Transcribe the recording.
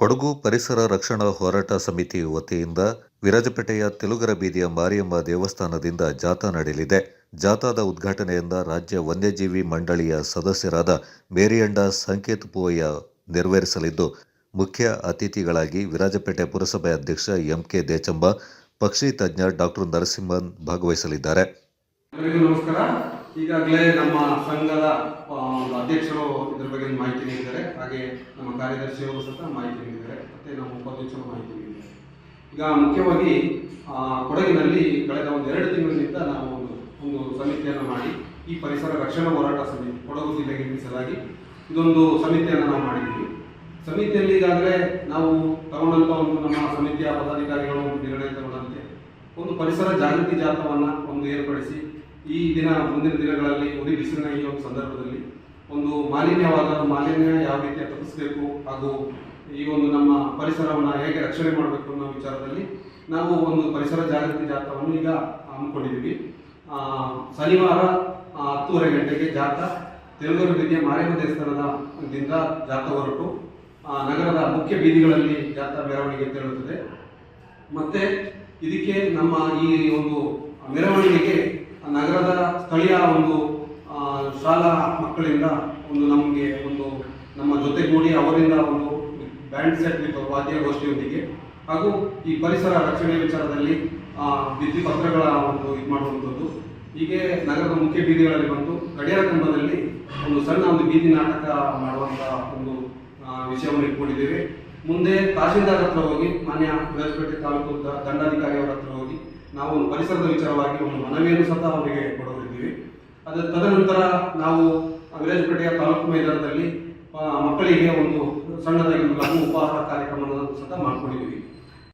ಕೊಡಗು ಪರಿಸರ ರಕ್ಷಣಾ ಹೋರಾಟ ಸಮಿತಿ ವತಿಯಿಂದ ವಿರಾಜಪೇಟೆಯ ತೆಲುಗರ ಬೀದಿಯ ಮಾರಿಯಮ್ಮ ದೇವಸ್ಥಾನದಿಂದ ಜಾಥಾ ನಡೆಯಲಿದೆ. ಜಾಥಾದ ಉದ್ಘಾಟನೆಯಿಂದ ರಾಜ್ಯ ವನ್ಯಜೀವಿ ಮಂಡಳಿಯ ಸದಸ್ಯರಾದ ಮೇರಿಯಂಡ ಸಂಕೇತ್ ಪೂವಯ್ಯ ನೆರವೇರಿಸಲಿದ್ದು, ಮುಖ್ಯ ಅತಿಥಿಗಳಾಗಿ ವಿರಾಜಪೇಟೆ ಪುರಸಭೆ ಅಧ್ಯಕ್ಷ ಎಂಕೆ ದೇಚಂಬ, ಪಕ್ಷಿ ತಜ್ಞ ಡಾಕ್ಟರ್ ನರಸಿಂಹನ್ ಭಾಗವಹಿಸಲಿದ್ದಾರೆ. ಈಗಾಗಲೇ ನಮ್ಮ ಸಂಘದ ಒಂದು ಅಧ್ಯಕ್ಷರು ಇದ್ರ ಬಗ್ಗೆ ಮಾಹಿತಿ ನೀಡಿದ್ದಾರೆ. ಹಾಗೆ ನಮ್ಮ ಕಾರ್ಯದರ್ಶಿಯವರು ಸಹ ಮಾಹಿತಿ ನೀಡಿದ್ದಾರೆ. ಮತ್ತೆ ನಮ್ಮ ಉಪಾಧ್ಯಕ್ಷರು ಮಾಹಿತಿ ನೀಡಿದ್ದಾರೆ. ಈಗ ಮುಖ್ಯವಾಗಿ ಕೊಡಗಿನಲ್ಲಿ ಕಳೆದ ಒಂದು ಎರಡು ತಿಂಗಳಿನಿಂದ ನಾವು ಒಂದು ಒಂದು ಸಮಿತಿಯನ್ನು ಮಾಡಿ, ಈ ಪರಿಸರ ರಕ್ಷಣಾ ಹೋರಾಟ ಸಮಿತಿ, ಕೊಡಗು ಜಿಲ್ಲೆಗೆ ಮೀಸಲಾಗಿ ಇದೊಂದು ಸಮಿತಿಯನ್ನು ನಾವು ಮಾಡಿದ್ದೀವಿ. ಸಮಿತಿಯಲ್ಲಿ ಈಗಾಗಲೇ ನಾವು ತಗೊಂಡಂತ ಒಂದು ನಮ್ಮ ಸಮಿತಿಯ ಪದಾಧಿಕಾರಿಗಳು, ಒಂದು ನಿರ್ಣಯ ತಗೊಂಡಂತೆ, ಒಂದು ಪರಿಸರ ಜಾಗೃತಿ ಜಾಥವನ್ನ ಒಂದು ಏರ್ಪಡಿಸಿ ಈ ದಿನ, ಮುಂದಿನ ದಿನಗಳಲ್ಲಿ ಉರಿ ಬಿಸಿಲಿನ ಈ ಒಂದು ಸಂದರ್ಭದಲ್ಲಿ ಒಂದು ಮಾಲಿನ್ಯವಾದ ಮಾಲಿನ್ಯ ಯಾವ ರೀತಿ ತಪ್ಪಿಸಬೇಕು ಹಾಗೂ ಈ ಒಂದು ನಮ್ಮ ಪರಿಸರವನ್ನು ಹೇಗೆ ರಕ್ಷಣೆ ಮಾಡಬೇಕು ಅನ್ನೋ ವಿಚಾರದಲ್ಲಿ ನಾವು ಒಂದು ಪರಿಸರ ಜಾಗೃತಿ ಜಾಥಾವನ್ನು ಈಗ ಹಮ್ಮಿಕೊಂಡಿದ್ದೀವಿ. ಶನಿವಾರ ಹತ್ತೂವರೆ ಗಂಟೆಗೆ ಜಾಥಾ ತೆಲುಗರು ಬೀದಿಯ ಮಾರಿಯಮ್ಮ ದೇವಸ್ಥಾನದಿಂದ ಜಾಥಾ ಹೊರಟು ನಗರದ ಮುಖ್ಯ ಬೀದಿಗಳಲ್ಲಿ ಜಾಥಾ ಮೆರವಣಿಗೆ ತೆರಳುತ್ತದೆ. ಮತ್ತೆ ಇದಕ್ಕೆ ನಮ್ಮ ಈ ಒಂದು ಮೆರವಣಿಗೆಗೆ ನಗರದ ಸ್ಥಳೀಯ ಒಂದು ಶಾಲಾ ಮಕ್ಕಳಿಂದ ಒಂದು ನಮಗೆ ಒಂದು ನಮ್ಮ ಜೊತೆಗೂಡಿ ಅವರಿಂದ ಒಂದು ಬ್ಯಾಂಡ್ ಸೆಟ್ ವಿತ್ ವಾದ್ಯಗೋಷ್ಠಿಯೊಂದಿಗೆ ಹಾಗೂ ಈ ಪರಿಸರ ರಕ್ಷಣೆ ವಿಚಾರದಲ್ಲಿ ಬಿದ್ದಿ ಪತ್ರಗಳ ಒಂದು ಇದು ಮಾಡುವಂಥದ್ದು. ಹೀಗೆ ನಗರದ ಮುಖ್ಯ ಬೀದಿಗಳಲ್ಲಿ ಬಂದು ಗಡಿಯಾರ ಕಂಬದಲ್ಲಿ ಒಂದು ಸಣ್ಣ ಒಂದು ಬೀದಿ ನಾಟಕ ಮಾಡುವಂಥ ಒಂದು ವಿಷಯವನ್ನು ಇಟ್ಕೊಂಡಿದ್ದೇವೆ. ಮುಂದೆ ತಹಶೀಲ್ದಾರ್ ಹತ್ರ ಹೋಗಿ, ಮಾನ್ಯ ಗಜಪೇಟೆ ತಾಲೂಕು ದಂಡಾಧಿಕಾರಿಯವರ ಹತ್ರ ಹೋಗಿ ನಾವು ಪರಿಸರದ ವಿಚಾರವಾಗಿ ಒಂದು ಮನವಿಯನ್ನು ಸಹ ಅವರಿಗೆ ಕೊಡೋದಿದ್ದೀವಿ. ಅದು ತದನಂತರ ನಾವು ವಿರಾಜಪೇಟೆಯ ತಾಲೂಕು ಮೈದಾನದಲ್ಲಿ ಮಕ್ಕಳಿಗೆ ಒಂದು ಸಣ್ಣದಾಗಿ ಒಂದು ಲಘು ಉಪಹಾರ ಕಾರ್ಯಕ್ರಮವನ್ನು